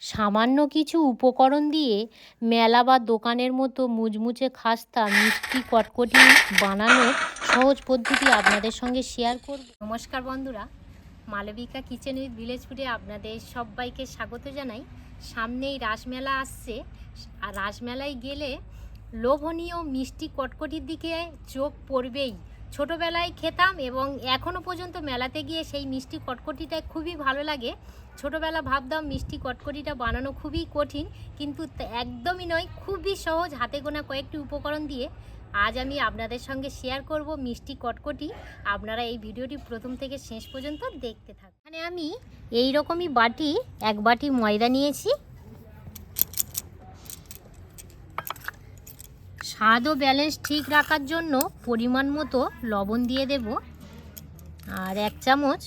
সামান্য কিছু উপকরণ দিয়ে মেলা বা দোকানের মতো মুচমুচে খাস্তা, মিষ্টি, কটকটি বানানোর সহজ পদ্ধতি আপনাদের সঙ্গে শেয়ার করব। নমস্কার বন্ধুরা, মালবিকা কিচেন উইথ ভিলেজ ফুডে আপনাদের সবাইকে স্বাগত জানাই। সামনেই রাসমেলা আসছে, আর রাসমেলায় গেলে লোভনীয় মিষ্টি কটকটির দিকে চোখ পড়বেই। ছোটোবেলায় খেতাম এবং এখনও পর্যন্ত মেলাতে গিয়ে সেই মিষ্টি কটকটিটা খুবই ভালো লাগে। ছোটোবেলা ভাবতাম মিষ্টি কটকটিটা বানানো খুবই কঠিন, কিন্তু একদমই নয়, খুবই সহজ হাতে গোনা কয়েকটি উপকরণ দিয়ে। আজ আমি আপনাদের সঙ্গে শেয়ার করব মিষ্টি কটকটি। আপনারা এই ভিডিওটি প্রথম থেকে শেষ পর্যন্ত দেখতে থাকুন। এখানে আমি এই রকমই বাটি, এক বাটি ময়দা নিয়েছি। স্বাদ ও ব্যালেন্স ঠিক রাখার জন্য পরিমাণ মতো লবণ দিয়ে দেব আর এক চামচ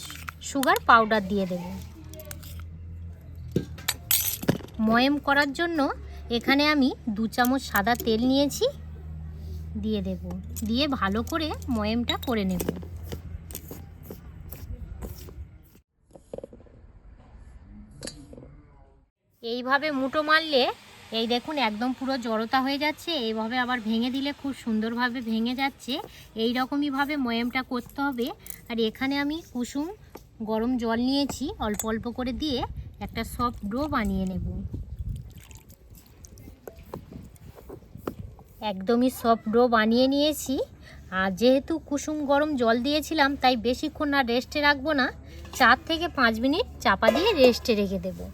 সুগার পাউডার দিয়ে দেব। ময়েম করার জন্য এখানে আমি দু চামচ সাদা তেল নিয়েছি, দিয়ে দেব। দিয়ে ভালো করে ময়েমটা করে নেব। এইভাবে মুটো মারলে এই দেখুন, একদম পুরো জড়তা হয়ে যাচ্ছে। এইভাবে আবার ভেঙে দিলে খুব সুন্দরভাবে ভেঙে যাচ্ছে। এই রকমইভাবে ময়ামটা করতে হবে। আর এখানে আমি কুসুম গরম জল নিয়েছি, অল্প অল্প করে দিয়ে একটা সফট ডো বানিয়ে নেব। একদমই সফট ডো বানিয়ে নিয়েছি। আর যেহেতু কুসুম গরম জল দিয়েছিলাম, তাই বেশিক্ষণ আর রেস্টে রাখব না। চার থেকে পাঁচ মিনিট চাপা দিয়ে রেস্টে রেখে দেবো।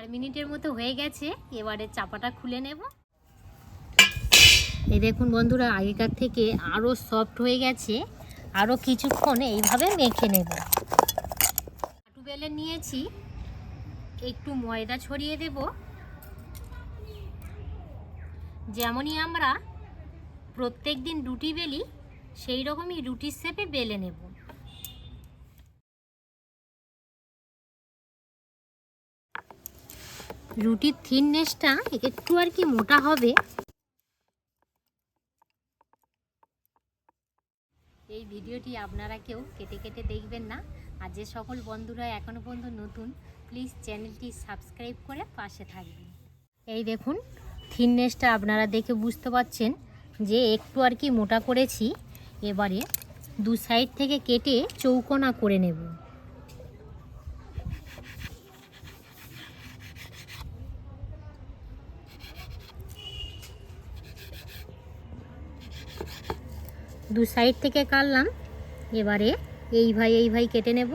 চার মিনিটের মতো হয়ে গেছে, এবারে চাপাটা খুলে নেব। এই দেখুন বন্ধুরা, আগেকার থেকে আরও সফট হয়ে গেছে আরও কিছুক্ষণ এইভাবে মেখে নেব। হাঁটু বেলে নিয়েছি, একটু ময়দা ছড়িয়ে দেব। যেমনই আমরা প্রত্যেক দিন রুটি বেলি, সেই রকমই রুটির শেপে বেলে নেব। রুটির থিননেসটা একটু আর কি মোটা হবে। এই ভিডিওটি আপনারা কেউ কেটে কেটে দেখবেন না। আর যে সকল বন্ধুরা এখনও পর্যন্ত নতুন প্লিজ চ্যানেলটি সাবস্ক্রাইব করে পাশে থাকবেন। এই দেখুন থিননেসটা আপনারা দেখে বুঝতে পারছেন যে একটু আর কি মোটা করেছি। এবারে দু সাইড থেকে কেটে চৌকোনা করে নেব। দু সাইড থেকে কাটলাম। এবারে এই ভাই এই ভাই কেটে নেব।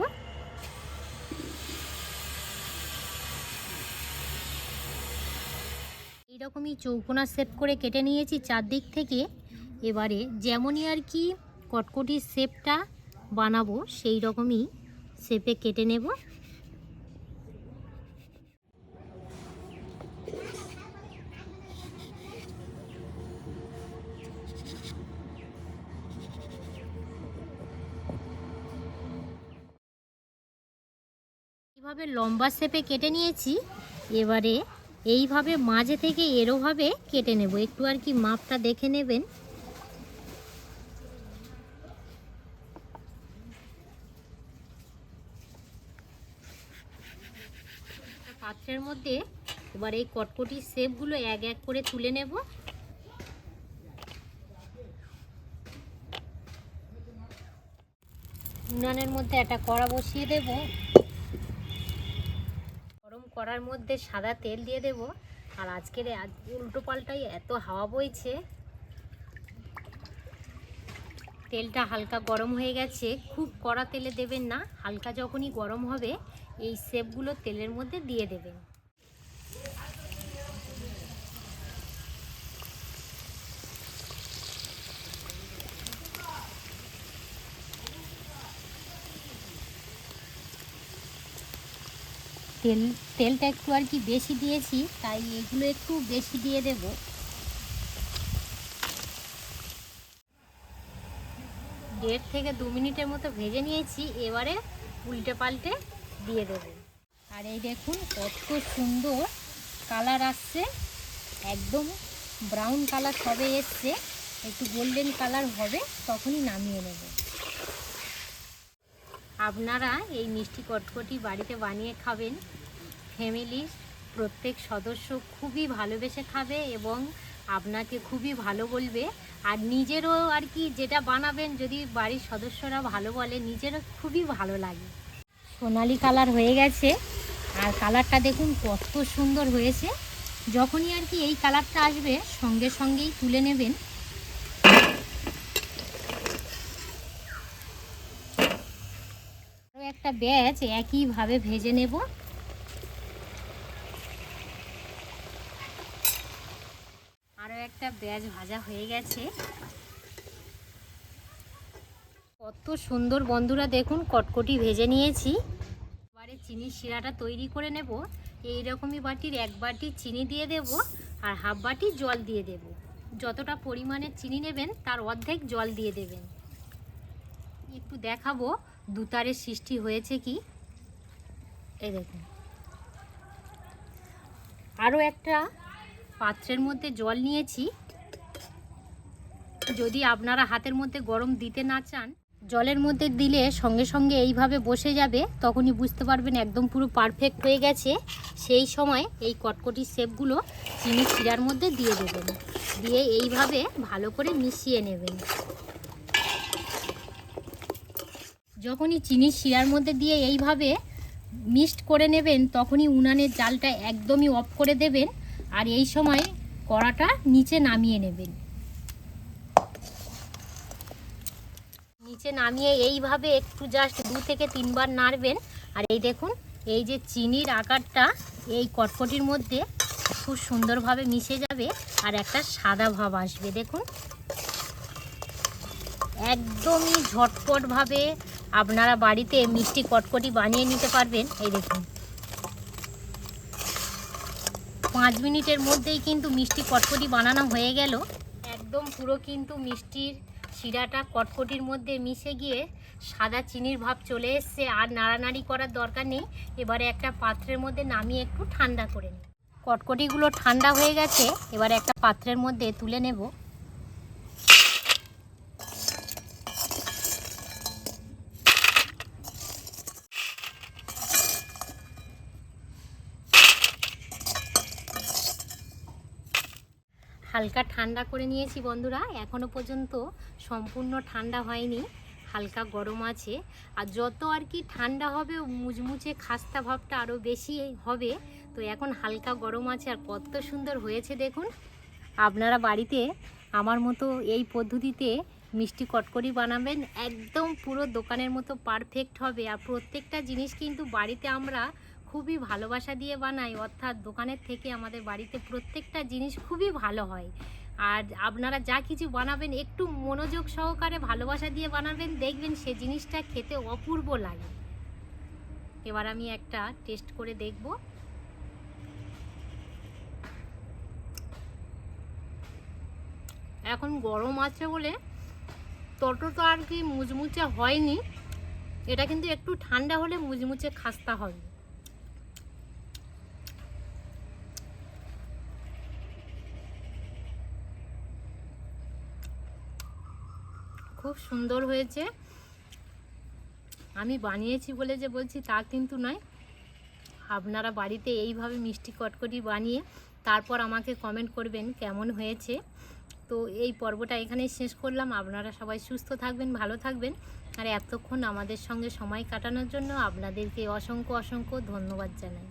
এইরকমই চৌকোনা শেপ করে কেটে নিয়েছি চারদিক থেকে। এবারে যেমনই আর কি কটকটির শেপটা বানাবো সেই রকমই শেপে কেটে নেব। এইভাবে লম্বা শেপে কেটে নিয়েছি, এবারে এইভাবে মাঝে থেকে এরোভাবে কেটে নেব। একটু আর কি মাপটা দেখে নেবেন। পাত্রের মধ্যে এবার এই কটকটির শেপগুলো এক এক করে তুলে নেব। উনানের মধ্যে একটা কড়া বসিয়ে দেব। কড়ার মধ্যে সাদা তেল দিয়ে দেব। আর আজকের আজ উল্টো পাল্টাই এত হাওয়া বইছে। তেলটা হালকা গরম হয়ে গেছে। খুব কড়া তেলে দেবেন না, হালকা যখনই গরম হবে, এই সেপগুলো তেলের মধ্যে দিয়ে দেবেন। তেল, তেলটা একটু আর কি বেশি দিয়েছি, তাই এগুলো একটু বেশি দিয়ে দেব। দেড় থেকে দু মিনিটের মতো ভেজে নিয়েছি, এবারে উল্টে পাল্টে দিয়ে দেব। আর এই দেখুন কত সুন্দর কালার আসছে, একদম ব্রাউন কালার সবে এসছে, একটু গোল্ডেন কালার হবে, তখনই নামিয়ে নেব। আপনারা এই মিষ্টি কটকটি বাড়িতে বানিয়ে খাবেন। ফ্যামিলির প্রত্যেক সদস্য খুবই ভালোবেসে খাবে এবং আপনাকে খুবই ভালো বলবে। আর নিজেরও আর কি যেটা বানাবেন যদি বাড়ির সদস্যরা ভালো বলে, নিজেরও খুবই ভালো লাগে। সোনালি কালার হয়ে গেছে। আর কালারটা দেখুন কত সুন্দর হয়েছে। যখনই আর কি এই কালারটা আসবে, সঙ্গে সঙ্গেই তুলে নেবেন। একটা ব্যাচ একইভাবে ভেজে নেব। আরও একটা ব্যাচ ভাজা হয়ে গেছে। কত সুন্দর বন্ধুরা, দেখুন, কটকটি ভেজে নিয়েছি। এবারে চিনির শিরাটা তৈরি করে নেব। এই রকমই বাটির এক বাটি চিনি দিয়ে দেব আর হাফ বাটি জল দিয়ে দেব। যতটা পরিমাণে চিনি নেবেন, তার অর্ধেক জল দিয়ে দেবেন। একটু দেখাবো। দুতারের সৃষ্টি হয়েছে কি? এই দেখুন। আরও একটা পাত্রের মধ্যে জল নিয়েছি। যদি আপনারা হাতের মধ্যে গরম দিতে না চান, জলের মধ্যে দিলে সঙ্গে সঙ্গে এইভাবে বসে যাবে, তখনই বুঝতে পারবেন একদম পুরো পারফেক্ট হয়ে গেছে। সেই সময় এই কটকটি শেপগুলো চিনি শিরার মধ্যে দিয়ে দেবেন। দিয়ে এইভাবে ভালো করে মিশিয়ে নেবেন। যখনই চিনির শিরার মধ্যে দিয়ে এইভাবে মিক্সড করে নেবেন, তখনই উনানের জালটা একদমই অফ করে দেবেন আর এই সময় কড়াটা নিচে নামিয়ে নেবেন। নিচে নামিয়ে এইভাবে একটু জাস্ট দু থেকে তিনবার নাড়বেন। আর এই দেখুন, এই যে চিনির আকারটা এই কটকটির মধ্যে খুব সুন্দরভাবে মিশে যাবে আর একটা সাদা ভাব আসবে। দেখুন, একদমই ঝটপটভাবে আপনারা বাড়িতে মিষ্টি কটকটি বানিয়ে নিতে পারবেন। এই দেখুন। পাঁচ মিনিটের মধ্যেই কিন্তু মিষ্টি কটকটি বানানো হয়ে গেল। একদম পুরো কিন্তু মিষ্টির শিরাটা কটকটির মধ্যে মিশে গিয়ে সাদা চিনির ভাব চলে এসছে। আর নাড়ানাড়ি করার দরকার নেই। এবারে একটা পাত্রের মধ্যে নামিয়ে একটু ঠান্ডা করে নিই। কটকটিগুলো ঠান্ডা হয়ে গেছে। এবারে একটা পাত্রের মধ্যে তুলে নেব। হালকা ঠান্ডা করে নিয়েছি বন্ধুরা। এখনও পর্যন্ত সম্পূর্ণ ঠান্ডা হয়নি, হালকা গরম আছে। আর যত আর কি ঠান্ডা হবে, মুচমুচে খাস্তা ভাবটা আরও বেশি হবে। তো এখন হালকা গরম আছে, আর কত সুন্দর হয়েছে দেখুন। আপনারা বাড়িতে আমার মতো এই পদ্ধতিতে মিষ্টি কটকরি বানাবেন, একদম পুরো দোকানের মতো পারফেক্ট হবে। আর প্রত্যেকটা জিনিস কিন্তু বাড়িতে আমরা খুবই ভালোবাসা দিয়ে বানাই, অর্থাৎ দোকানের থেকে আমাদের বাড়িতে প্রত্যেকটা জিনিস খুবই ভালো হয়। আর আপনারা যা কিছু বানাবেন, একটু মনোযোগ সহকারে ভালোবাসা দিয়ে বানাবেন, দেখবেন সে জিনিসটা খেতে অপূর্ব লাগে। এবার আমি একটা টেস্ট করে দেখব। এখন গরম আছে বলে ততটা আর কি মুচমুচে হয়নি। এটা কিন্তু একটু ঠান্ডা হলে মুচমুচে খাস্তা হবে। খুব সুন্দর হয়েছে। আমি বানিয়েছি বলে যে বলছি তা কিন্তু নয়। আপনারা বাড়িতে এইভাবে মিষ্টি কটকটি বানিয়ে তারপর আমাকে কমেন্ট করবেন কেমন হয়েছে। তো এই পর্বটা এখানেই শেষ করলাম। আপনারা সবাই সুস্থ থাকবেন, ভালো থাকবেন। আর এতক্ষণ আমাদের সঙ্গে সময় কাটানোর জন্য আপনাদেরকে অসংখ্য অসংখ্য ধন্যবাদ জানাই।